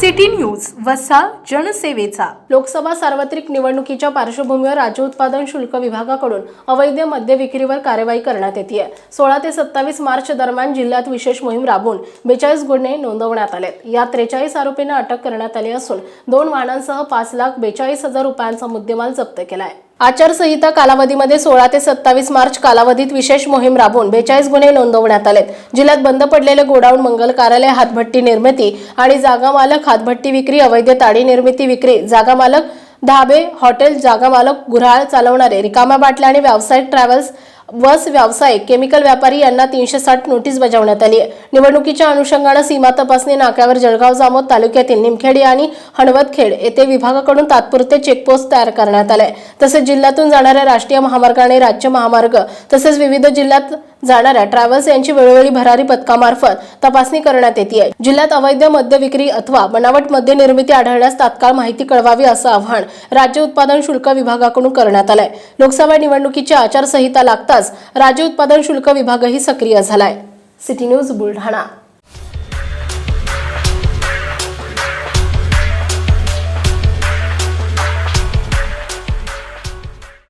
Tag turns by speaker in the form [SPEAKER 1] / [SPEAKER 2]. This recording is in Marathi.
[SPEAKER 1] सिटी न्यूज वसा जनसेवेचा. लोकसभा सार्वत्रिक निवडणुकीच्या पार्श्वभूमीवर राज्य उत्पादन शुल्क विभागाकडून अवैध मद्य विक्रीवर कार्यवाही करण्यात येते सोळा ते सत्तावीस मार्च दरम्यान जिल्ह्यात विशेष मोहीम राबवून बेचाळीस गुन्हे नोंदवण्यात आलेत. या त्रेचाळीस आरोपींना अटक करण्यात आली असून दोन वाहनांसह पाच लाख बेचाळीस हजार रुपयांचा मुद्देमाल जप्त केला आहे आचारसंहिता कालावधीमध्ये सोळा ते सत्तावीस मार्च कालावधीत विशेष मोहीम राबवून बेचाळीस गुन्हे नोंदवण्यात आलेत. जिल्ह्यात बंद पडलेले गोडाऊन मंगल कार्यालय हातभट्टी निर्मिती आणि जागा मालक हातभट्टी विक्री अवैध ताडी निर्मिती विक्री जागा मालक धाबे हॉटेल जागा मालक गुऱ्हाळ चालवणारे रिकाम्या बाटल्या आणि व्यावसायिक ट्रॅव्हल्स बस व्यावसायिक केमिकल व्यापारी यांना तीनशे साठ नोटीस बजावण्यात आली. आहे निवडणुकीच्या अनुषंगानं सीमा तपासणी नाक्यावर जळगाव जामोद तालुक्यातील निमखेडी आणि हणवतखेड येथे विभागाकडून तात्पुरते चेकपोस्ट तयार करण्यात आले तसेच जिल्ह्यातून जाणाऱ्या राष्ट्रीय महामार्ग आणि राज्य महामार्ग तसेच विविध जिल्ह्यात जाणाऱ्या ट्रॅव्हल्स यांची वेळोवेळी भरारी पथकामार्फत तपासणी करण्यात येते जिल्ह्यात अवैध मद्य विक्री अथवा बनावट मद्य निर्मिती आढळण्यास तात्काळ माहिती कळवावी असं आवाहन राज्य उत्पादन शुल्क विभागाकडून करण्यात आलंय. लोकसभा निवडणुकीची आचारसंहिता लागताच राज्य उत्पादन शुल्क विभागही सक्रिय झालाय. City news Buldhana.